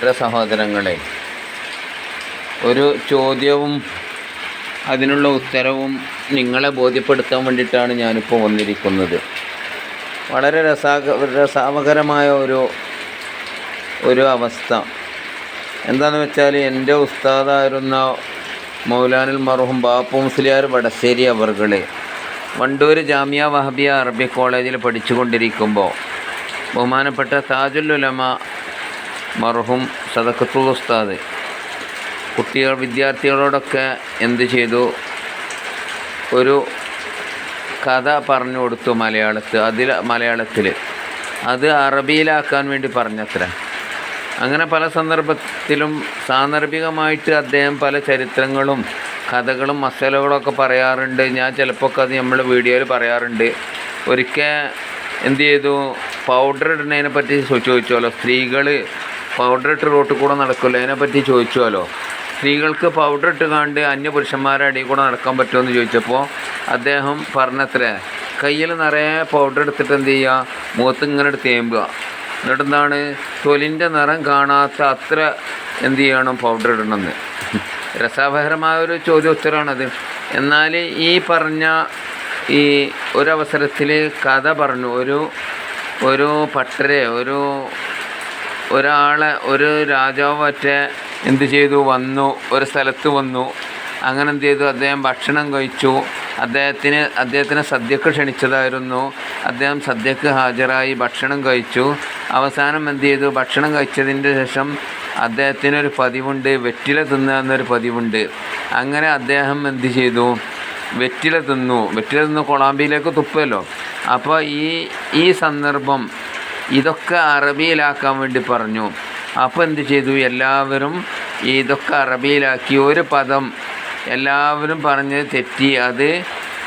പ്രിയ സഹോദരങ്ങളെ ഒരു ചോദ്യവും അതിനുള്ള ഉത്തരവും നിങ്ങളെ ബോധ്യപ്പെടുത്താൻ വേണ്ടിയിട്ടാണ് ഞാനിപ്പോൾ വന്നിരിക്കുന്നത്. വളരെ രസാക രസാവകരമായ ഒരു ഒരു അവസ്ഥ. എന്താണെന്ന് വെച്ചാൽ എന്റെ ഉസ്താദായിരുന്ന മൗലാനുൽ മർഹും ബാപ്പു മുസ്ലിയാർ വടശ്ശേരി അവർകളെ വണ്ടൂർ ജാമിയ വഹബിയ അറബി കോളേജിൽ പഠിച്ചുകൊണ്ടിരിക്കുമ്പോൾ ബഹുമാനപ്പെട്ട താജുൽ ഉലമ മർഹൂം സദക്കത്തുൽ ഉസ്താദ്. കുട്ടികൾ വിദ്യാർത്ഥികളോടൊക്കെ എന്ത് ചെയ്തു? ഒരു കഥ പറഞ്ഞു കൊടുത്തു മലയാളത്തിൽ അതിൽ മലയാളത്തിൽ അത് അറബിയിലാക്കാൻ വേണ്ടി പറഞ്ഞത്ര. അങ്ങനെ പല സന്ദർഭത്തിലും സാന്ദർഭികമായിട്ട് അദ്ദേഹം പല ചരിത്രങ്ങളും കഥകളും മസാലകളൊക്കെ പറയാറുണ്ട്. ഞാൻ ചിലപ്പോൾ അത് നമ്മൾ വീഡിയോയിൽ പറയാറുണ്ട്. ഒരിക്കൽ എന്ത് ചെയ്തു? പൗഡർ ഇടുന്നതിനെ പറ്റി ചോദിച്ചോലോ സ്ത്രീകൾ പൗഡർ ഇട്ട് റോട്ടിൽ കൂടെ നടക്കുമല്ലോ. അതിനെപ്പറ്റി ചോദിച്ചുവല്ലോ. സ്ത്രീകൾക്ക് പൗഡർ ഇട്ട് കണ്ട് അന്യപുരുഷന്മാരുടെ അടിയിൽ കൂടെ നടക്കാൻ പറ്റുമെന്ന് ചോദിച്ചപ്പോൾ അദ്ദേഹം പറഞ്ഞത്രേ കയ്യിൽ നിറയെ പൗഡർ എടുത്തിട്ട് എന്ത് ചെയ്യുക? മുഖത്ത് ഇങ്ങനെ എടുത്ത് തേമ്പുക. എന്നിട്ട് എന്താണ് തൊലിന്റെ നിറം കാണാത്ത അത്ര എന്ത് ചെയ്യണം പൗഡർ ഇടണമെന്ന്. രസാപകരമായ ഒരു ചോദ്യോത്തരമാണത് എന്നാൽ ഈ പറഞ്ഞ ഈ ഒരവസരത്തിൽ കഥ പറഞ്ഞു. ഒരു ഒരു പട്ടരെ ഒരു ഒരാളെ ഒരു രാജാവ് മറ്റേ എന്ത് ചെയ്തു? വന്നു ഒരു സ്ഥലത്ത് വന്നു. അങ്ങനെ എന്ത് ചെയ്തു? അദ്ദേഹം ഭക്ഷണം കഴിച്ചു. അദ്ദേഹത്തിന് അദ്ദേഹത്തിനെ സദ്യക്ക് ക്ഷണിച്ചതായിരുന്നു. അദ്ദേഹം സദ്യക്ക് ഹാജരായി ഭക്ഷണം കഴിച്ചു. അവസാനം എന്ത് ചെയ്തു? ഭക്ഷണം കഴിച്ചതിന്റെ ശേഷം അദ്ദേഹത്തിനൊരു പതിവുണ്ട്. വെറ്റില തിന്നുക എന്നൊരു പതിവുണ്ട്. അങ്ങനെ അദ്ദേഹം എന്ത് ചെയ്തു? വെറ്റില തിന്നു. വെറ്റില തിന്നു കൊളാമ്പിയിലേക്ക് തുപ്പല്ലോ അപ്പോൾ ഈ ഈ സന്ദർഭം ഇതൊക്കെ അറബിയിലാക്കാൻ വേണ്ടി പറഞ്ഞു. അപ്പോൾ എന്ത് ചെയ്തു? എല്ലാവരും ഇതൊക്കെ അറബിയിലാക്കി. ഒരു പദം എല്ലാവരും പറഞ്ഞ് തെറ്റി. അത്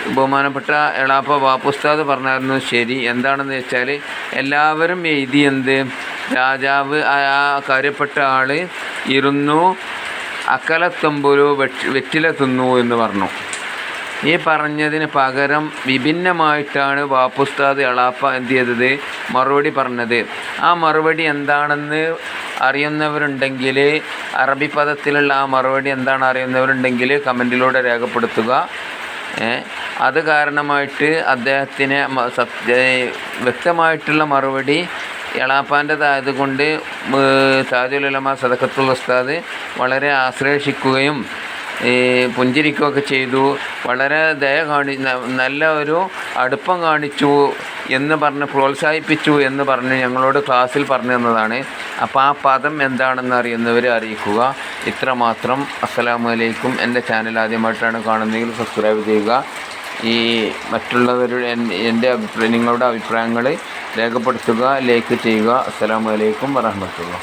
ബഹുമാനപ്പെട്ട എളാപ്പ വാപ്പുസ്താദ് പറഞ്ഞായിരുന്നു ശരി. എന്താണെന്ന് വെച്ചാൽ എല്ലാവരും എഴുതി എന്ത്? രാജാവ് ആ കാര്യപ്പെട്ട ആൾ ഇരുന്നു അക്കലത്തുമ്പോൾ വെറ്റില തിന്നു എന്ന് പറഞ്ഞു. ഈ പറഞ്ഞതിന് പകരം വിഭിന്നമായിട്ടാണ് ബാപ്പുസ്താദ് എളാപ്പ എന്ത് ചെയ്തത് മറുപടി പറഞ്ഞത്. ആ മറുപടി എന്താണെന്ന് അറിയുന്നവരുണ്ടെങ്കിൽ അറബി പദത്തിലുള്ള ആ മറുപടി എന്താണ് അറിയുന്നവരുണ്ടെങ്കിൽ കമന്റിലൂടെ രേഖപ്പെടുത്തുക. അത് കാരണമായിട്ട് അദ്ദേഹത്തിന് വ്യക്തമായിട്ടുള്ള മറുപടി എളാപ്പാന്റെതായത് കൊണ്ട് താജുലുലമ സദക്കത്തുൽ ഉസ്താദ് വളരെ ആശ്ലേഷിക്കുകയും പുഞ്ചിരിക്കുകയൊക്കെ ചെയ്തു. വളരെ ദയ കാണി നല്ല ഒരു അടുപ്പം കാണിച്ചു എന്ന് പറഞ്ഞ് പ്രോത്സാഹിപ്പിച്ചു എന്ന് പറഞ്ഞ് ഞങ്ങളോട് ക്ലാസ്സിൽ പറഞ്ഞു തന്നതാണ്. അപ്പോൾ ആ പദം എന്താണെന്ന് അറിയുന്നവരെ അറിയിക്കുക. ഇത്രമാത്രം. അസ്സലാമു അലൈക്കും എന്റെ ചാനൽ ആദ്യമായിട്ടാണ് കാണുന്നതെങ്കിൽ സബ്സ്ക്രൈബ് ചെയ്യുക. ഈ മറ്റുള്ളവരുടെ എന്റെ അഭിപ്രായം നിങ്ങളുടെ അഭിപ്രായങ്ങൾ രേഖപ്പെടുത്തുക ലൈക്ക് ചെയ്യുക. അസ്സലാമു അലൈക്കും വറഹമത്തുള്ള